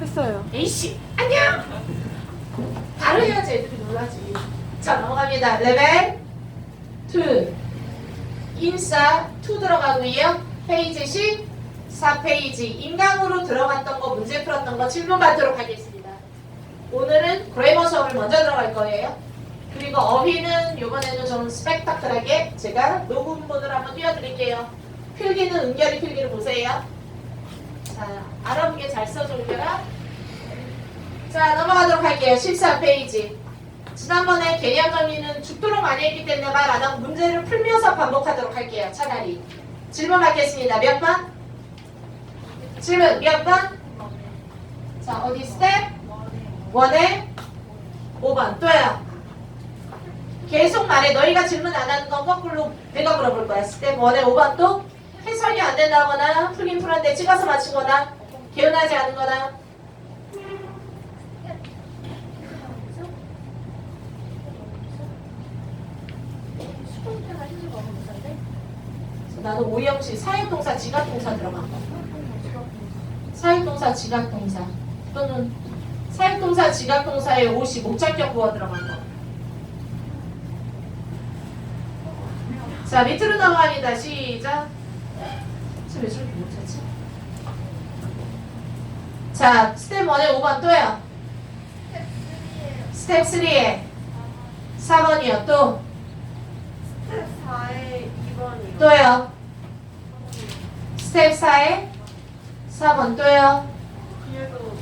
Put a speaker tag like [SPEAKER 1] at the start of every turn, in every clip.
[SPEAKER 1] 했어요.
[SPEAKER 2] A씨 안녕! 바로 해야지. 애들이 놀라지. 자 넘어갑니다. 레벨 2 인싸 2 들어가고요 페이지 14페이지 인강으로 들어갔던 거 문제 풀었던 거 질문 받도록 하겠습니다. 오늘은 그래머 수업을 먼저 들어갈 거예요. 그리고 어휘는 이번에는 좀 스펙타클하게 제가 녹음본을 한번 띄워드릴게요. 필기는 은결이 필기를 보세요 자 알아보게 잘 써줄게라 자 넘어가도록 할게요. 14페이지. 지난번에 개념 정리는 죽도록 많이 했기 때문에 말 안 하고 문제를 풀면서 반복하도록 할게요. 차라리. 질문 받겠습니다. 몇 번? 질문 몇 번? 자 어디 스텝? 원에 5번 또요. 계속 말해. 너희가 질문 안 하는 건 거꾸로 내가 물어볼 거야. 스텝 원에 5번 또 해설이 안 된다거나 풀긴 풀었는데 찍어서 맞추거나 개운하지 않은 거나 나는 오형식 사역동사 지각동사 들어간 거. 사역동사 지각동사 또는 사역동사 지각동사에 옷이 목적격 부어 들어간 거. 자 밑으로 넘어갑니다. 시작. 왜 저렇게 못하지? 자 스텝 1에 5번 또요. 스텝 3에 4번이요 또
[SPEAKER 1] 4에 2번이요.
[SPEAKER 2] 또요. 스텝 4에 4번 또요.
[SPEAKER 1] 뒤에도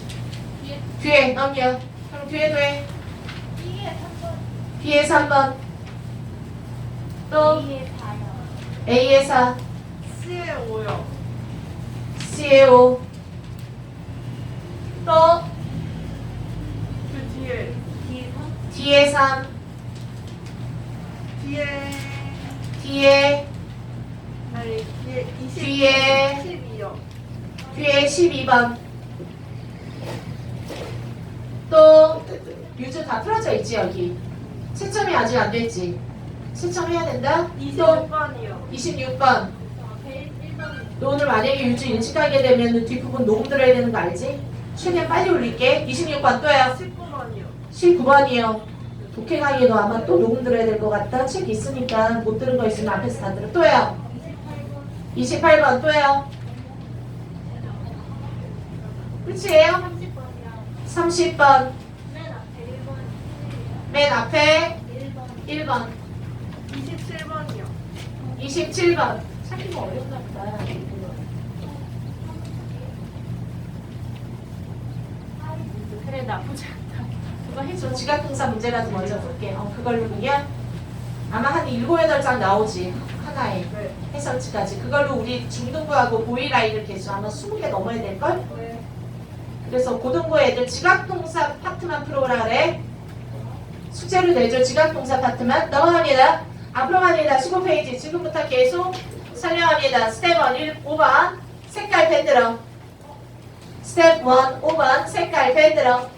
[SPEAKER 2] 뒤에 넘겨. 그럼 뒤에도 해.
[SPEAKER 1] 이게 3번.
[SPEAKER 2] 뒤에 3번. 또
[SPEAKER 1] 이게 4요.
[SPEAKER 2] A에 4,
[SPEAKER 1] C에 5요.
[SPEAKER 2] C에 5.
[SPEAKER 1] 또그 뒤에 뒤에
[SPEAKER 2] D에 3,
[SPEAKER 1] 뒤에
[SPEAKER 2] D에
[SPEAKER 1] 아니 뒤에 20
[SPEAKER 2] 뒤에
[SPEAKER 1] 12요.
[SPEAKER 2] 뒤에 12번. 또 유주 다 풀어져 있지 여기. 채점이 아직 안 됐지. 채점해야 된다. 또
[SPEAKER 1] 26번이요.
[SPEAKER 2] 26번.
[SPEAKER 1] 1번.
[SPEAKER 2] 너 오늘 만약에 유주 일찍 하게 되면 뒷부분 녹음 들어야 되는 거 알지? 최대한 빨리 올릴게. 26번 또요.
[SPEAKER 1] 19번이요.
[SPEAKER 2] 19번이요. 독해 강의도 아마 또 녹음 들어야 될 것 같다. 책 있으니까 못 들은 거 있으면 앞에서 다 들어. 또요. 28번 또요. 끝이에요?
[SPEAKER 1] 30번이요.
[SPEAKER 2] 30번.
[SPEAKER 1] 맨 앞에
[SPEAKER 2] 맨 앞에
[SPEAKER 1] 1번.
[SPEAKER 2] 1번.
[SPEAKER 1] 27번이요.
[SPEAKER 2] 27번. 찾기가 어렵나 보다. 그래 나쁘지 않다. 그거 해줘. 지각동사 문제라도 먼저 볼게. 어, 그걸로 그냥 아마 한 7, 8장 나오지. 하나에.
[SPEAKER 1] 네.
[SPEAKER 2] 해설치까지. 그걸로 우리 중등부하고 고2 라인을 개수 아마 20개 넘어야 될걸?
[SPEAKER 1] 네.
[SPEAKER 2] 그래서 고등부 애들 지각동사 파트만 풀어오라 그래. 숙제로 내줘. 지각동사 파트만. 넘어갑니다. 앞으로 갑니다. 15페이지. 지금부터 계속 설명합니다. 스텝 1, 1 5번. 색깔 펜 들어. 스텝 1, 5번. 색깔 펜 들어.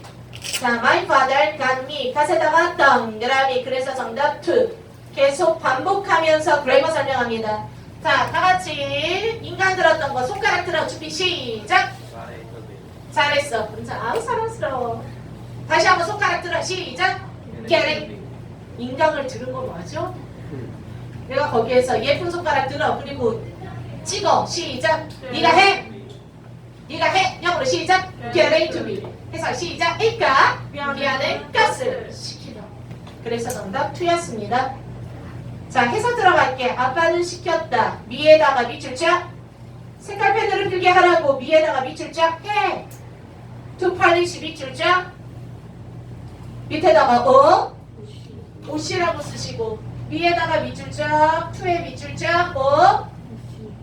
[SPEAKER 2] 자, my father got me. 가세다가 동그라미. 그래서 정답 2. 계속 반복하면서 그래머 설명합니다. 자, 다 같이 인간 들었던 거 손가락 들어 준비 시작. 잘했어. 아우 사랑스러워. 다시 한번 손가락 들어 시작. 깨랭. 인강을 들은 거 맞죠? 내가 거기에서 예쁜 손가락 들어 그리고 찍어 시작. 네가 해. 네가 해. 영어로 시작. 깨랭 투비. 해서 시작. 이까 미안해 가스 시키다. 그래서 정답 2였습니다. 자 해서 들어갈게. 아빠는 시켰다. 미에다가 밑줄 쫙. 색깔 펜으로 필게 하라고 미에다가 밑줄 쫙 해. 투팔리시 밑줄 쫙. 밑에다가 어? 옷이라고 쓰시고 위에다가 밑줄 쫙, 투에 밑줄 쫙, 어?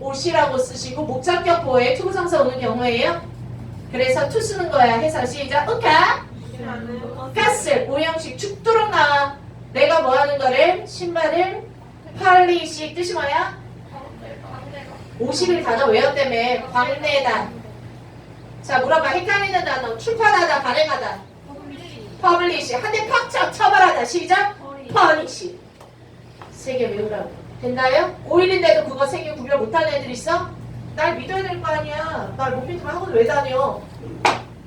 [SPEAKER 2] 옷이라고 쓰시고 목적격 보호에 투부정사 오는 경우에요. 그래서 투 쓰는 거야. 해서 시작.
[SPEAKER 1] 나는
[SPEAKER 2] 가스 오형식 죽도록 나와. 내가 뭐 하는 거를 신발을 팔리시 뜻이 뭐야? 50일 단어 외웠다며 광내다. 자 물어봐 헷갈리는 단어 출판하다 발행하다 퍼블리시 한 대 팍 쳐, 처벌하다 시작 퍼니시 세 개 외우라고 됐나요? 5일인데도 그거 세 개 구별 못하는 애들 있어? 날 믿어야 될 거 아니야 날 못 믿으면 학원 왜 다녀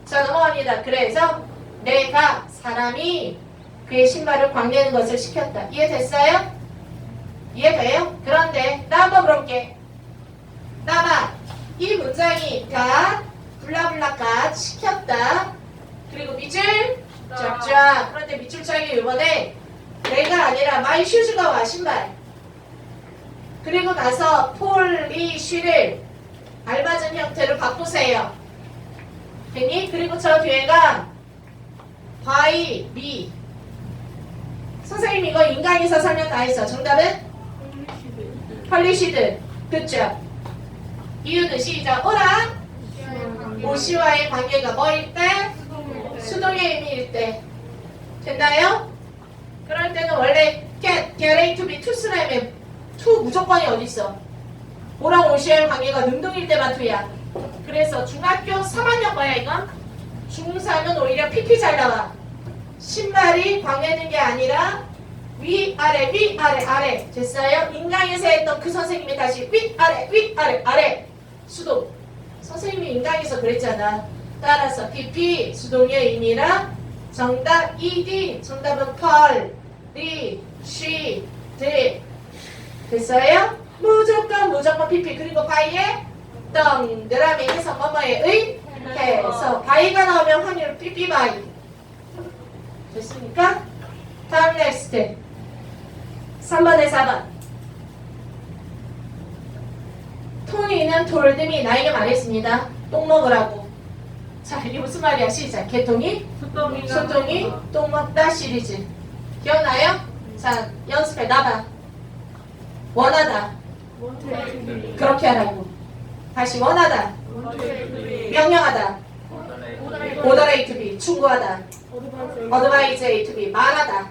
[SPEAKER 2] 자 넘어가 합니다. 그래서 내가 사람이 그의 신발을 광내는 것을 시켰다. 이해됐어요? 이해돼요? 그런데 나 한번 물어볼게. 나봐. 이 문장이 가 블라블라가 시켰다. 그리고 밑줄 쫙쫙. 그런데 밑줄 짝이 이번에 내가 아니라 my shoes가 와 신발. 그리고 나서 폴리쉬를 알맞은 형태로 바꾸세요. 됐니? 그리고 저 뒤에가 by me. 선생님 이거 인강에서 설명 다 했어. 정답은 폴리시드. 그쵸? 이유는 시작. 오라. 오시와의 관계가 뭐일 때? 수동의 의미일 때. 됐나요? 그럴 때는 원래 get, get A to B, to 쓰려면 to 무조건이 어딨어? 오랑 오시와의 관계가 능동일 때만 to야. 그래서 중학교 3학년 거야 이건? 중3은 오히려 PP 잘 나와. 신발이 광내는 게 아니라 위 아래 위 아래 아래 됐어요? 인강에서 했던 그 선생님이 다시 위 아래 위 아래 아래 수동 선생님이 인강에서 그랬잖아 따라서 PP 수동의 의미라 정답 ED 정답은 펄, 리, 쉬, 드 됐어요? 무조건 무조건 PP 그리고 바이에 동그라미 해서 뭐뭐에 의 해서 바이가 나오면 확률 PP 바이. 됐습니까? 다음 넥스트. 3번에 4번. 토니는 돌듬이 나에게 말했습니다. 똥 먹으라고. 자 이게 무슨 말이야? 시작. 개똥이? 소똥이 똥 먹다 시리즈 기억나요? 자 연습해. 나봐 원하다. 그렇게 하라고. 다시 원하다. 명령하다. 오더레 A to B 충고하다. 어드바이즈 A B 말하다.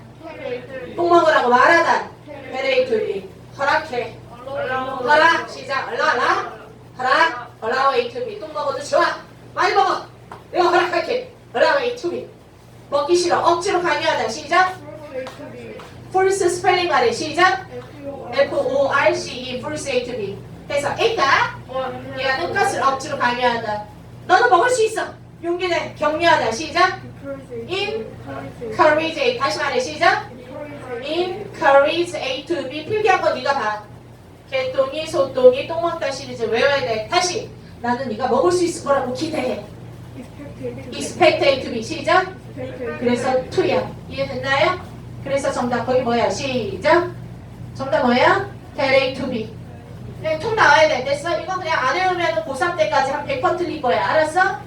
[SPEAKER 2] 똥 먹으라고 말하다. 베레 A to B 허락해. 허락. 시작. 얼라라. 허락. 얼라워 A B 똥 먹어도 좋아. 많이 먹어. 내가 허락할게. 얼라워 A B 먹기 싫어. 억지로 강요하다. 시작 폴스 스펠링 말해. 시작. F O R C E. 폴스 A to B 해서 A가 얘가 는 것을 억지로 강요하다. 너는 먹을 수 있어. 용기 내. 격려하다. 시작. Encourage A. 다시 말해. 시작. Encourage A to B. 필기한 거 네가 봐. 개똥이 소똥이 똥 먹다 시리즈 외워야 돼. 다시. 나는 네가 먹을 수 있을 거라고 기대해. Expect A to B. 시작. 그래서 to야. 이해됐나요? 그래서 정답 거기 뭐야? 시작. 정답 뭐야? to B 그냥 통 나와야 돼. 됐어? 이거 그냥 안 외우면 고3 때까지 한 100번 틀릴 거야. 알았어?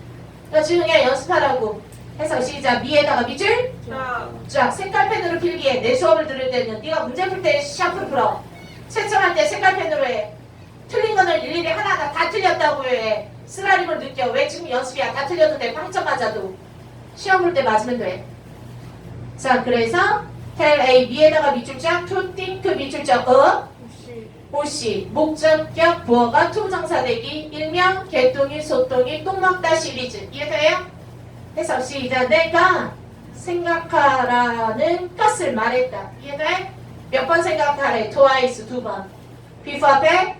[SPEAKER 2] 나 지금 그냥 연습하라고. 해서 시작. 미에다가 밑줄 쫙 색깔펜으로 필기해. 내 수업을 들을 때는 네가 문제 풀 때 샤프로 풀어. 채점할 때 색깔펜으로 해. 틀린 거는 일일이 하나하나 다 틀렸다고 해. 쓰라림을 느껴. 왜 지금 연습이야? 다 틀려도 돼. 빵점 맞아도. 시험 볼 때 맞으면 돼 자 그래서 tell A 미에다가 밑줄 쫙 to think 밑줄 쫙 어? 오시. 목적격 부어가 투정사되기. 일명 개똥이 소똥이 똥 먹다 시리즈. 이해돼요? 해서 시작. 내가 생각하라는 것을 말했다. 이해돼? 몇 번 생각하래? twice 두번. Before 앞에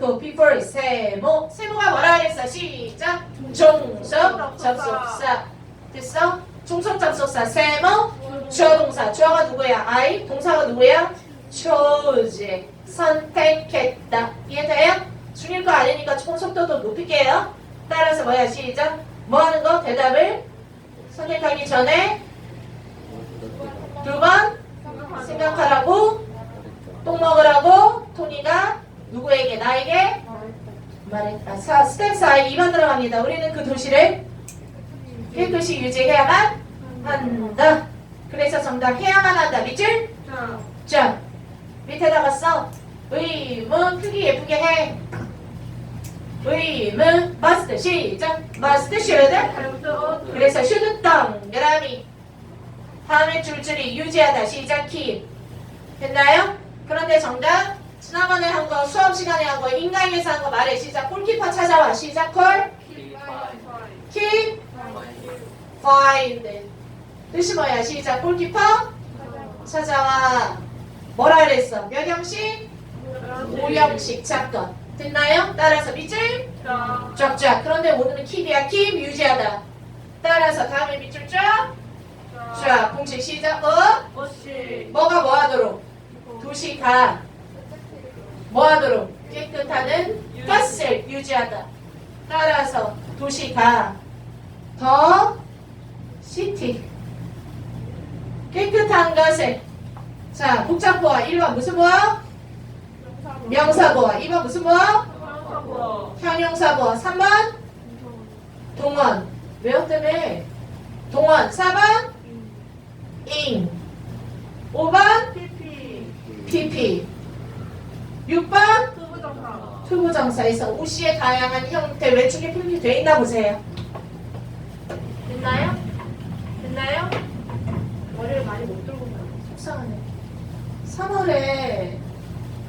[SPEAKER 2] 그 before 세모. 세모가 뭐라 그랬어? 시작. 종속 접속사. 됐어? 종속 접속사. 세모 주어 동사. 주어가 누구야? I 동사가 누구야? chose 선택했다. 이해돼요? 중일 거 아니니까 총 속도도 높일게요. 따라서 뭐야? 시작. 뭐 하는 거? 대답을 선택하기 전에 두 번 생각하라고 똥 먹으라고 토니가 누구에게? 나에게? 말했다. 사, 스텝 4 2번 들어갑니다. 우리는 그 도시를 깨끗이 유지해야만 한다 그래서 정답 해야만 한다. 밑줄 자 밑에다가 써. 의문 크기 예쁘게 해. 의문 must 시작. must should. 그래서 should 동그라미 다음에 줄줄이 유지하다. 시작 keep 됐나요? 그런데 정답. 지난번에 한 거 수업 시간에 한 거 인강에서 한 거 말해. 시작. 골키퍼 찾아와. 시작 콜 keep find 뜻이 뭐야 시작 골키퍼 찾아와 뭐라 그랬어 몇 형식? 오형식 사건 됐나요? 따라서 밑줄 쫙쫙 그런데 오늘은 keep이야 keep 유지하다 따라 따라서 다음에 밑줄 쫙. 자, 공식 시작. 어? 뭐가 뭐 하도록? 도시 가 뭐 하도록? 깨끗하는 것을 유지하다. 따라서 도시가 더 시티 깨끗한 것을 자 복잡보아 1번 무슨 보아? 명사보아 2번 무슨 보아? 형용사보아 3번 동원 외웠다며 동원 4번 ing 5번
[SPEAKER 1] PP.
[SPEAKER 2] pp 6번
[SPEAKER 1] 투부정사.
[SPEAKER 2] 투부정사에서 우시의 다양한 형태 외축이 표기되어 있나 보세요 됐나요? 됐나요? 머리를 많이 못 들고 가네 속상하네. 3월에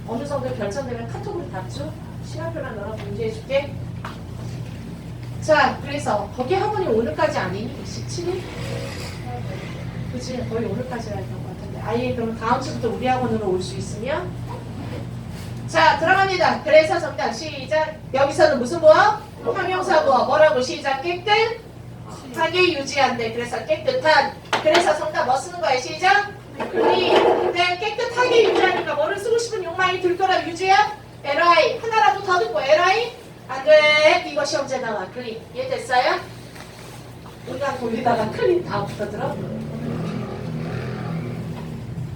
[SPEAKER 2] 어느 정도 결정되면 카톡으로 답죠? 시간표랑 너랑 문제해줄게. 자 그래서 거기 학원이 오늘까지 아니니? 17일? 그치 거의 오늘까지 할것 같은데. 아예 그럼 다음 주부터 우리 학원으로 올 수 있으면? 자 들어갑니다. 그래서 정답 시작. 여기서는 무슨 보어? 형용사 보어 뭐라고 시작 깨끗 하게 유지한대. 그래서 깨끗한 그래서 정답 뭐 쓰는 거야 시작. 우리 네, 깨끗하게 유지하니까 뭐를 쓰고 싶은 욕망이 들 거라 유지야 li 하나라도 더 듣고 li 안돼. 이거 시험제 나와. 클린 이해됐어요? 우리가 돌리다가 클린 다 붙어들어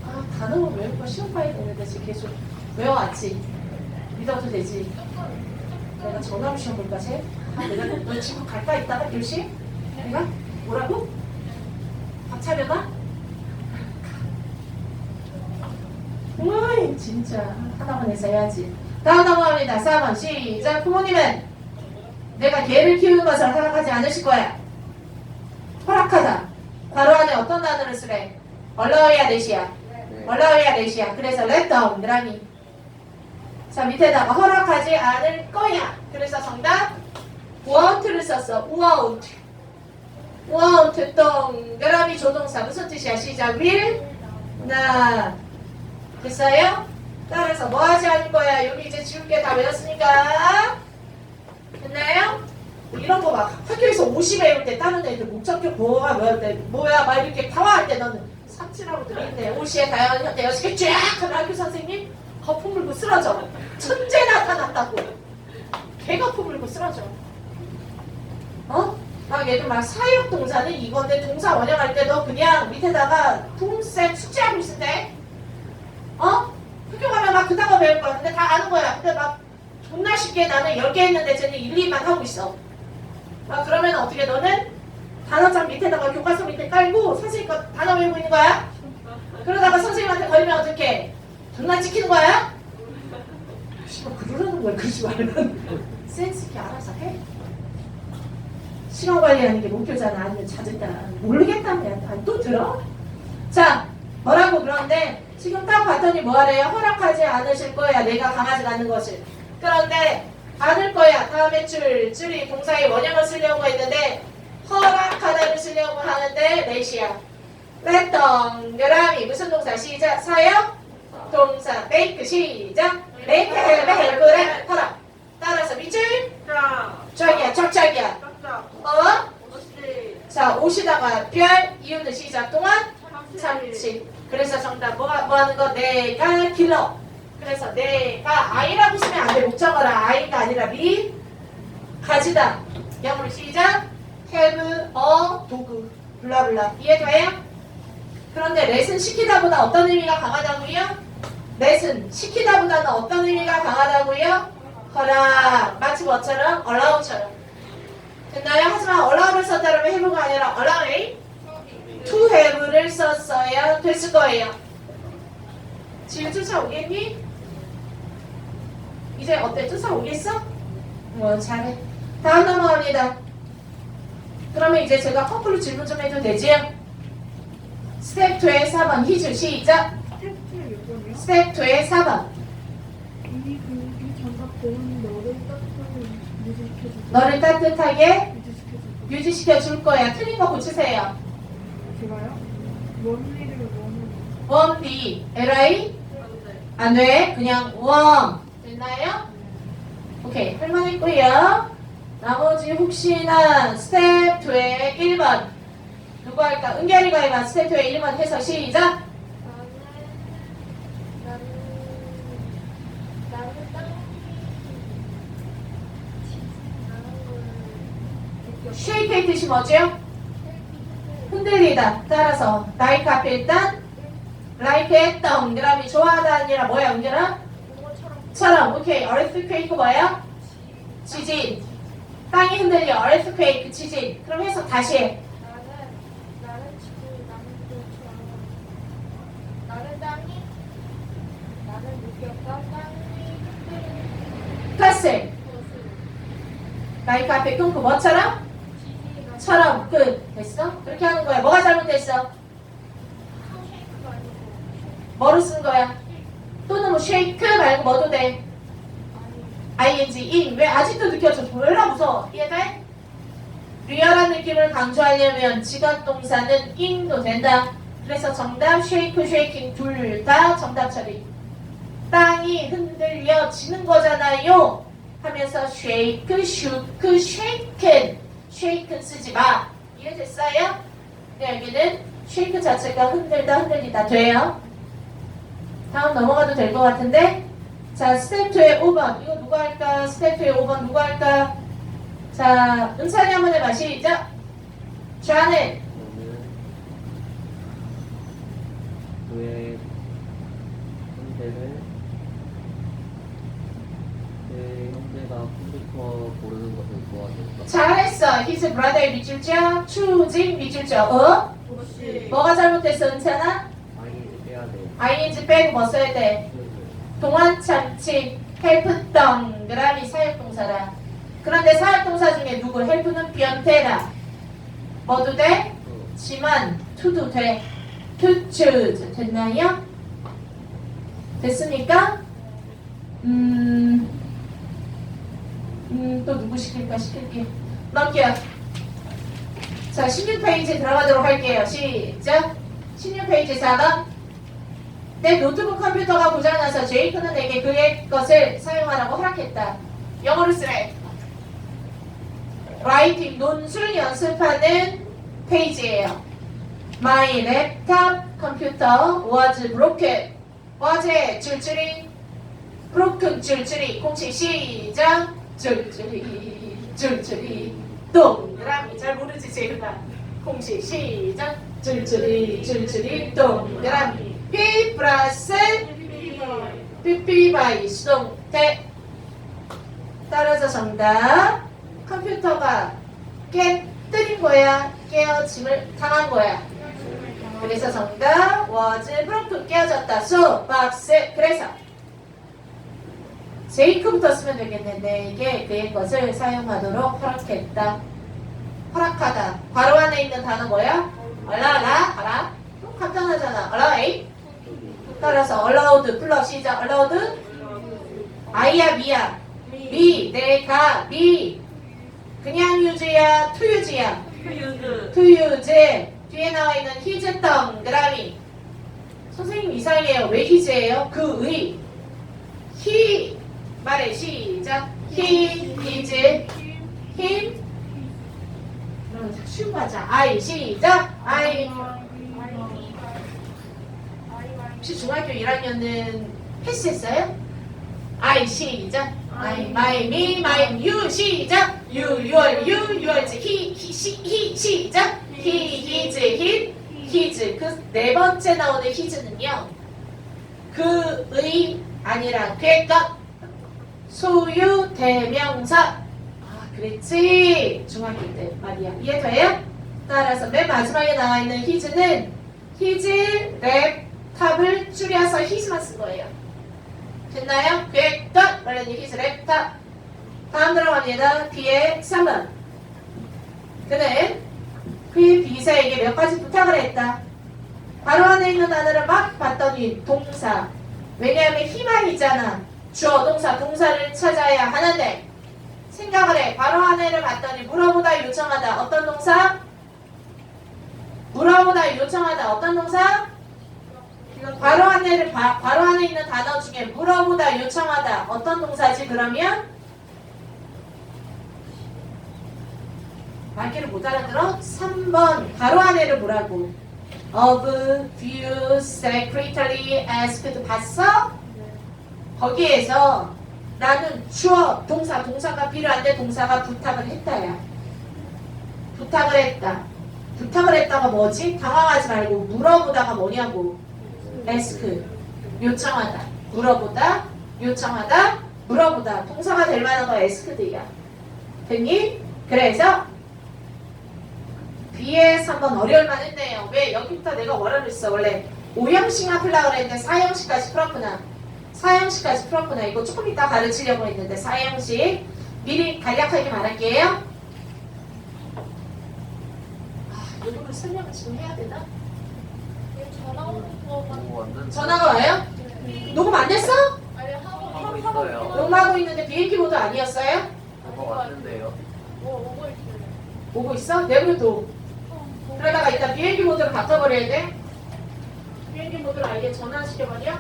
[SPEAKER 2] 아 단어만 외우고 시험 파일 보는데 지금 계속 외워왔지? 믿어도 되지? 내가 전화로 시험 볼까 쟤? 아 내가 너 지금 갈까 이따가 교시? 내가? 뭐라고? 밥 차려봐? 어이 진짜. 하나만해서 해야지. 다음 넘어갑니다. 4번. 시작. 부모님은 내가 개를 키우는 것을 허락하지 않으실 거야. 허락하다. 괄호 안에 어떤 단어를 쓰래? 얼러야 넷이야. 얼러야 넷이야. 그래서 let them 느라니 자 밑에다가 허락하지 않을 거야. 그래서 정답. won't를 썼어 won't won't 동그라미 조동사 무슨 뜻이야? 시작. Will? not 됐어요? 따라서 뭐 하지 않을 거야? 여기 이제 지울 게. 다 외웠으니까. 됐나요? 이런 거 막 학교에서 50 외울 때 다른 애들 목적격 보호가 외울 때 뭐야. 막 이렇게 당황할 때 너는 삽질하고 들있네. 50에 다양한 현대 여섯 개쫙 하면 학교 선생님 거품 물고 쓰러져. 천재 나타났다고. 개거품 물고 쓰러져. 어? 막 얘들 막 사역 동사는 이건데 동사 원형할 때도 그냥 밑에다가 동생 숙제하고 있을 때 어? 학교 가면 막 그 단어 배울 거야 근데 다 아는 거야 근데 막 존나 쉽게 나는 10개 했는데 쟤는 1, 2만 하고 있어 아 그러면 어떻게 너는 단어장 밑에다가 교과서 밑에 깔고 선생님 거 단어 외우고 있는 거야? 그러다가 선생님한테 걸리면 어떡해? 존나 찍히는 거야? 씨발 그러라는 거야 그러지 말고 센스 있게 알아서 해 시간 관리하는 게 목표잖아 아니면 찾을까 모르겠다며 또 들어? 자 뭐라고 그런데 지금 딱 봤더니 뭐하래요? 허락하지 않으실 거야 내가 강하지 않는 것을 그런데 않을 거야 다음에 줄 줄이 동사의 원형을 쓰려고 했는데 허락하다를 쓰려고 하는데 let 동그라미 무슨 동사 시작 사역 동사 make 시작 make help를 허락 따라서 밑줄
[SPEAKER 1] 자.
[SPEAKER 2] 쫙이야 쫙쫙이야. 어? 자 오시다가 별 이유는 시작 동안 참치. 그래서 정답 뭐가 뭐 하는 거 내가 길러. 그래서 내가 아이라고 쓰면 안 돼. 목적어라 아이가 아니라 미 가지다. 영어로 시작. have a 도구. 블라블라. 이해돼요? 그런데 렛은 시키다보다 어떤 의미가 강하다고요? 렛은 시키다보다는 어떤 의미가 강하다고요? 허락. 마치 뭐처럼? allow처럼. 됐나요? 하지만 allow를 썼다면 have가 아니라 allowing to have를 썼어야 됐을 거예요. 지금 쫓아오겠니? 이제 어때? 쫓아오겠어? 뭐 잘해. 다음 넘어갑니다. 그러면 이제 제가 거꾸로 질문 좀 해도 되지요? 스텝 2의 4번 희주 시작.
[SPEAKER 3] 스텝
[SPEAKER 2] 2의 4번
[SPEAKER 3] 이 그, 정답 보는 너를 따뜻하게 유지시켜주고
[SPEAKER 2] 너를 따뜻하게
[SPEAKER 3] 유지시켜
[SPEAKER 2] 줄 거야. 틀린 거 고치세요.
[SPEAKER 3] 제가요? 원리를 원하는
[SPEAKER 2] 원 B LI 안 돼. 그냥 원 됐나요? 오케이 할만했고요. 나머지 혹시나 스텝 2의 1번 누구 할까? 은결이가 해봐. 스태프의 1번 해서 시작. 쉐이크의 뜻이 뭐죠? 흔들리다. 따라서 like 앞에 일단 like 했던 동그라미 좋아하다 아니라 뭐야?
[SPEAKER 3] 붕어처럼
[SPEAKER 2] 처럼 오케이 earthquake 뭐야? 지진. 땅이 흔들려 earthquake 지진. 그럼 해서 다시 해. 플러스 like 앞에 끊고 뭐처럼? 처럼 끝. 됐어? 그렇게 하는 거야. 뭐가 잘못됐어? 뭐로 쓴 거야? 또는 뭐 shake 말고 뭐도 돼? ing, in. 왜 아직도 느껴져? 졸라 무서워. 이해돼? 리얼한 느낌을 강조하려면 지각 동사는 in도 된다. 그래서 정답 shake, shaking 둘 다 정답 처리. 땅이 흔들려지는 거잖아요. 하면서 shake, shook. Shaken 쓰지 마. 이해됐어요? 네, 여기는 shake 자체가 흔들다 흔들리다 돼요. 다음 넘어가도 될 것 같은데 자 스텝 2의 5번 이거 누가 할까? 스텝 2의 5번 누가 할까? 자 은찬이 한번 해봐 시작 좌는
[SPEAKER 4] 그의 형제를 그 형제가 컴퓨터 고르는 도와줬다.
[SPEAKER 2] 잘했어 his brother 밑줄 자 추진 밑줄 자 어? 뭐가 잘못됐어 은찬아?
[SPEAKER 4] 아이를 빼야 돼.
[SPEAKER 2] ing 빼고 뭐 써야 돼? 동안 참치 헬프 동그라미 사역동사라 그런데 사역동사 중에 누구 헬프는 변태라 뭐도 돼? 지만 투도 돼. to choose 됐나요? 됐습니까? 음, 음, 또 누구 시킬까 시킬게. 넘겨. 자, 16페이지 들어가도록 할게요. 시작. 16페이지 4번. 내 노트북 컴퓨터가 고장나서 제이크는 내게 그의 것을 사용하라고 허락했다. 영어로 쓰래. 라이팅 논술 연습하는 페이지예요. My laptop computer was broken. 어제 줄줄이 broken 줄줄이 공식 시작 줄줄이 줄줄이 동그라미 잘 모르지 제가 공식 시작. 줄줄이 줄줄이. 동그라미. P 플러스 PP 바이 수동태. 따라서 정답. 컴퓨터가 깨뜨린 거야. 깨어짐을 당한 거야. 그래서 정답. was broken 깨어졌다. 수 박스. 그래서 제이크부터 쓰면 되겠네. 내게 그의 것을 사용하도록 허락했다. 허락하다. 바로 안에 있는 단어 뭐야? allow 알아? 어, 간단하잖아. allow 따라서 allowed 플러스 시작. allowed? 아이야 미야? 미 내가 미 그냥 유지야? 투 유지야 투 유지 뒤에 나와 있는 히즈 동그라미 선생님 이상해요. 왜 히즈예요? 그의. 히 말해 시작. 히 히즈 힘 그럼 쉬운 거 하자. 아이 시작. 아이. 혹시 중학교 1학년은 패스했어요? 아이 시작. 아이 마이 미 마이 유 시작. 유 유얼 유 유얼즈 히히시히 시작. 히 히즈 히. 히즈. 그네 번째 나오는 히즈는요. 그의 아니라 괴값 소유 대명사. 아 그랬지? 중학교 때 말이야. 이해돼요? 따라서 맨 마지막에 나와 있는 히즈는 히즈 랩탑을 줄여서 히즈만 쓴 거예요. 됐나요? 괴값 말하는 히즈 랩탑. 다음 들어갑니다. 뒤에 3번. 그는 그의 비서에게 몇 가지 부탁을 했다. 바로 안에 있는 단어를 막 봤더니 동사. 왜냐하면 희망이잖아 주어 동사 동사를 찾아야 하는데 생각을 해 바로 안에를 봤더니 물어보다 요청하다 어떤 동사? 물어보다 요청하다 어떤 동사? 바로 안에를 바, 바로 안에 있는 단어 중에 물어보다 요청하다 어떤 동사지 그러면? 말귀를 못 알아들어? 3번 가로 안에를 보라고 of view secretary asked 봤어? 거기에서 나는 주어 동사 동사가 필요한데 동사가 부탁을 했다야. 부탁을 했다. 부탁을 했다가 뭐지? 당황하지 말고 물어보다가 뭐냐고. ask. 요청하다. 물어보다 요청하다 물어보다. 동사가 될 만한 거 asked야. 됐니? 그래서 B에 3번 어려울만 했네요. 왜? 여기부터 내가 뭐라 그랬어? 원래 5형식만 풀려고 그랬는데 4형식까지 풀었구나 4형식까지 풀었구나 이거 조금 이따 가르치려고 했는데 4형식 미리 간략하게 말할게요 아 이거를 설명을 지금 해야 되나?
[SPEAKER 3] 이거 전화 오는
[SPEAKER 4] 완전.
[SPEAKER 2] 전화가 와요? 녹음 안 됐어?
[SPEAKER 3] 아니 하고
[SPEAKER 4] 하고 있어요.
[SPEAKER 2] 녹음하고 있는데 비행기 모드 아니었어요?
[SPEAKER 4] 그거 왔는데요.
[SPEAKER 3] 뭐 오고 있어요.
[SPEAKER 2] 오고 있어? 내버려둬 그러다가 이따 비행기 모드로 바꿔버려야 돼 비행기 모드로 아예 전환시켜버려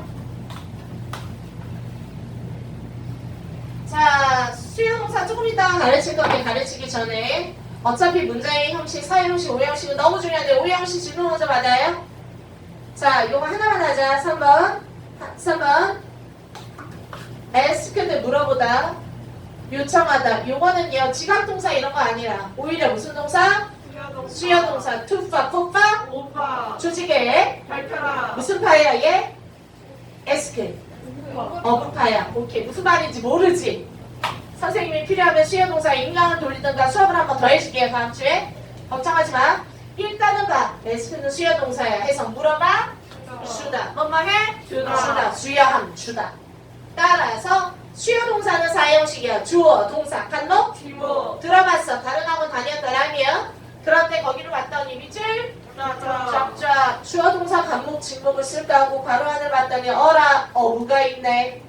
[SPEAKER 2] 자 수용동사 조금 이따 가르칠 건데 가르치기 전에 어차피 문장의 형식, 사형식, 오형식은 너무 중요한데 오형식 질문 먼저 받아요. 자 요거 하나만 하자. 3번. 3번. Asked 물어보다 요청하다. 요거는요 지각 동사 이런 거 아니라 오히려 무슨 동사? 수요 동사. 투파 포파?
[SPEAKER 1] 오빠.
[SPEAKER 2] 조직에
[SPEAKER 1] 밝혀라.
[SPEAKER 2] 무슨 파야 얘? 에스크 어부파야 오케이 무슨 말인지 모르지. 선생님이 필요하면 수요 동사 인강을 돌리든가 수업을 한 번 더 해줄게요 다음 주에. 걱정하지 마. 일단은 봐. 에스크는 수요 동사야. 해서 물어봐. 주다. 뭐뭐 해?
[SPEAKER 1] 주다.
[SPEAKER 2] 주다. 수여함. 주다. 따라서 수요 동사는 사형식이야. 주어 동사 간목. 들어봤어. 다른 학원 다녔더라면. 그런데 거기로 갔더니 밑줄. 쫙쫙 주어 동사 간목 직목을 쓸까 하고 괄호 안을 봤더니 어라 어부가 있네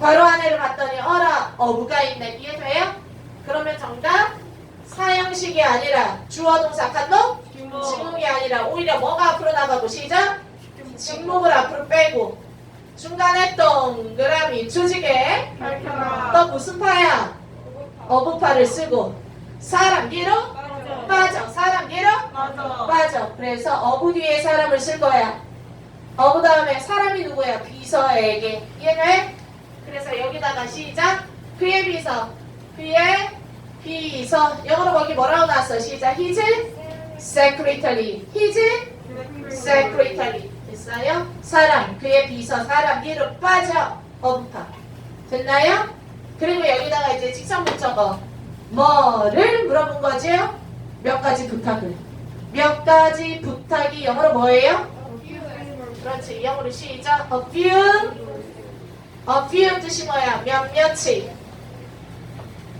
[SPEAKER 2] 괄호 안에를 봤더니 어라 어부가 있네 이해돼요? 그러면 정답 사형식이 아니라 주어 동사 간목. 직목이 아니라 오히려 뭐가 앞으로 나가고 시작 직목을 앞으로 빼고 중간에 동그라미 조직에. 또 무슨 파야 어부파를 쓰고 사람
[SPEAKER 1] 맞아.
[SPEAKER 2] 빠져 사람 뒤로
[SPEAKER 1] 맞아.
[SPEAKER 2] 빠져. 그래서 어부 뒤에 사람을 쓸 거야. 어부 다음에 사람이 누구야? 비서에게. 이해돼? 그래서 여기다가 시작. 그의 비서. 그의 비서. 영어로 거기 뭐라고 나왔어? 시작. His secretary. His secretary. 됐어요? 사람. 그의 비서. 사람 뒤로 빠져. 어부파. 됐나요? 그리고 여기다가 이제 직선문 적어. 뭐를 물어본 거죠? 몇 가지 부탁을. 몇 가지 부탁이 영어로 뭐예요? 그렇지. 영어로 시작. A few. A few 뜻이 뭐야? 몇몇이.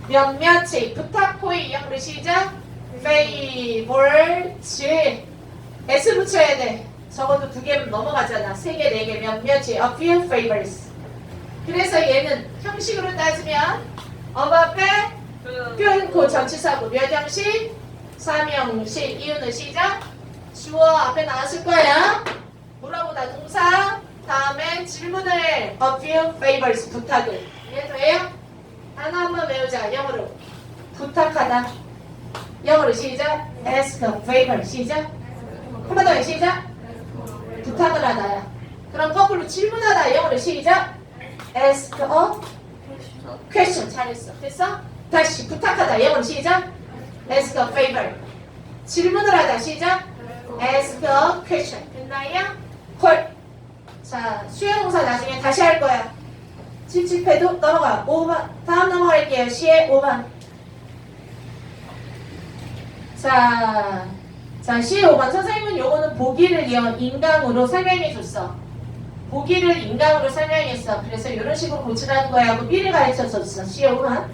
[SPEAKER 2] 몇몇이. 부탁 호의 영어로 시작. favors. S 붙여야 돼. 적어도 두 개면 넘어가잖아. 세 개, 네 개, 몇몇이. A few favors. 그래서 얘는 형식으로 따지면 of 앞에 표현 고 전치사고 몇 형식? 3형식 이유는 시작. 주어 앞에 나왔을 거야. 물어보다 동사? 다음에 질문을 a few favors 부탁을. 이해돼요? 하나 한번 외우자 영어로. 부탁하다. 영어로 시작. ask a favor 시작. 한 번더해 시작. 부탁을 하다야. 그럼 거꾸로 질문하다 영어로 시작. ask a question. 잘했어. 됐어? 다시 부탁하다 영어로 시작 ask a favor. 질문을 하다 시작. ask a question. 됐나요? 콜. 자 수요동사 나중에 다시 할 거야. 찝찝해도 넘어가. 5번 다음 넘어갈게요. 시에 5번 자, 자 시에 5번 선생님은 요거는 보기를 이어 인강으로 설명해 줬어. 보기를 인강으로 설명했어. 그래서 이런 식으로 고치라는 거야 하고 미리 가르쳐 줬어. 시에 5번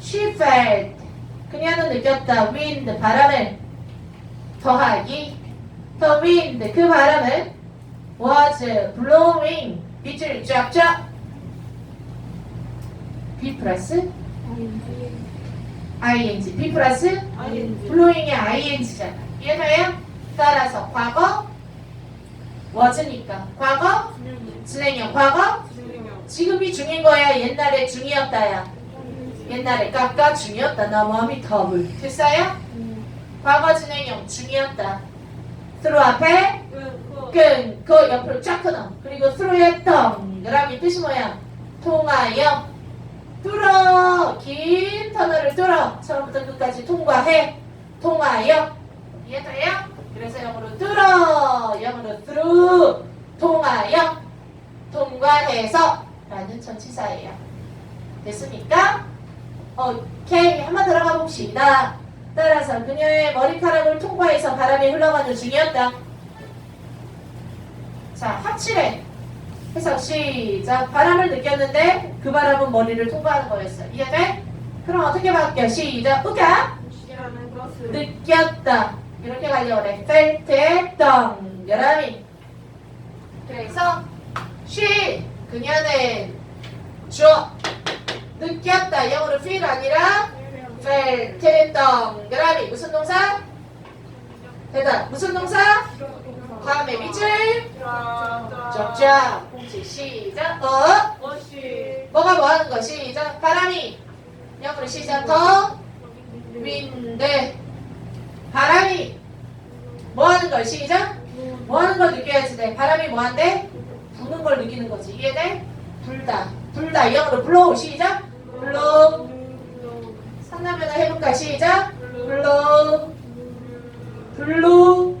[SPEAKER 2] She felt 그녀는 느꼈다. Wind 바람을 더하기. the wind 그 바람은 was blowing. 빛을 쫙쫙 B 플러스 ing. B 플러스 blowing의 ing잖아. 이해돼요? 따라서 과거 was니까? 과거 진행형. 과거. 지금이 중인 거야. 옛날에 중이었다야 옛날에 깎아 중이었다. 너무함이 더블. 됐어요? 과거 진행형 중이었다. through 앞에 끈, 그 옆으로 쫙 끊어. 그리고 through의 동그라미 뜻이 뭐야? 통하여 뚫어. 긴 터널을 뚫어. 처음부터 끝까지 통과해. 통하여. 이해돼요? 그래서 영어로 뚫어. 영어로 through. 통하여. 통과해서. 라는 전치사예요. 됐습니까? 오케이. 한번 들어가 봅시다. 따라서 그녀의 머리카락을 통과해서 바람이 흘러가는 중이었다. 자, 확실해. 해서 시작. 바람을 느꼈는데 그 바람은 머리를 통과하는 거였어. 이해돼? 그럼 어떻게 바뀌어? 시작. 우가 느꼈다. 이렇게 가려고 그래. felt 동그라미. 그래서 she 그녀는 줘 느꼈다. 영어로 feel 아니라 felt 동그라미. 무슨 동사? 대답. 무슨 동사? 다음에 밑줄. 공식 시작. 어? 뭐가 뭐 하는 거? 시작. 바람이. 영어로 시작. 더. 윈드. 바람이. 뭐 하는 걸? 시작. 뭐 하는 걸 느껴야지 돼. 바람이 뭐 한대? 부는 걸 느끼는 거지. 이해돼? 불다. 불다. 영어로 blow. 시작. blow. 상담해나 해볼까? 시작. blow. blow.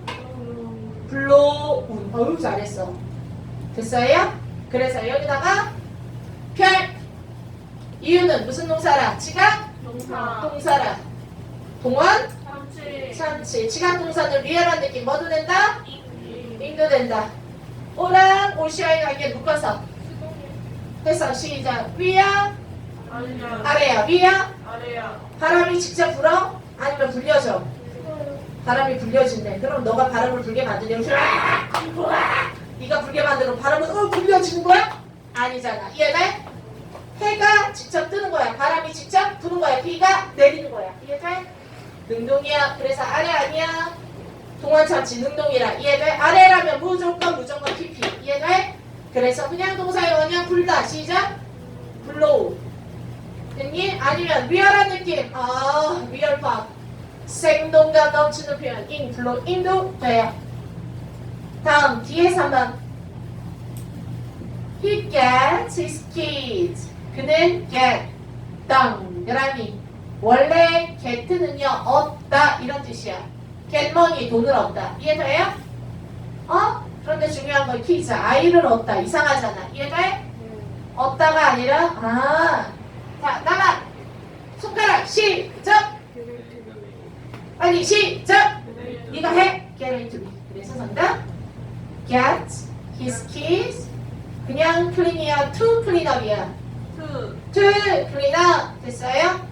[SPEAKER 2] blow. 어우, 잘했어. 됐어요? 그래서 여기다가 별. 이유는 무슨 동사라? 지각?
[SPEAKER 1] 동사
[SPEAKER 2] 동사라. 동원?
[SPEAKER 1] 참치
[SPEAKER 2] 참치. 지각 동사는 리얼한 느낌. 뭐도 된다? 인도 된다. 오랑 오시아이하게 묶어서 해서 시작. 위야? 아래야. 위야?
[SPEAKER 1] 아래야
[SPEAKER 2] 바람이 직접 불어? 아니면 불려줘? 바람이 불려진대. 그럼 너가 바람을 불게 만드냐고. 네가 불게 만들면 바람은 어 불려지는 거야? 아니잖아. 이해돼? 해가 직접 뜨는 거야. 바람이 직접 부는 거야. 비가 내리는 거야. 이해돼? 능동이야. 그래서 아래 아니야. 동원참치 능동이라. 이해돼? 아래라면 무조건 무조건 PP. 이해돼? 그래서 그냥 동사의 원형 불다. 시작. 불러오. 됐니? 아니면 리얼한 느낌. 아, 리얼 팝. 생동감 넘치는 표현. 인, 불러, 인도 돼요. 다음, 뒤에서 한번. He gets his keys. 그는 get. 동그라미. 원래 get는요, 얻다. 이런 뜻이야. get money, 돈을 얻다. 이해돼요? 어? 그런데 중요한 건 keys. 아이를 얻다. 이상하잖아. 이해돼? 얻다가 아니라, 아. 자, 나가! 손가락, 시작! 빨리 시작! 네가 해! Get into me. 그래서 정답. Get his keys. 그냥 clean이야. to.
[SPEAKER 1] 투
[SPEAKER 2] to clean up. 됐어요?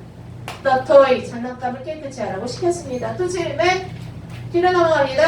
[SPEAKER 2] The toy. 장난감을 깨끗이 하라고 시켰습니다. 또 질문? 뒤로 넘어갑니다.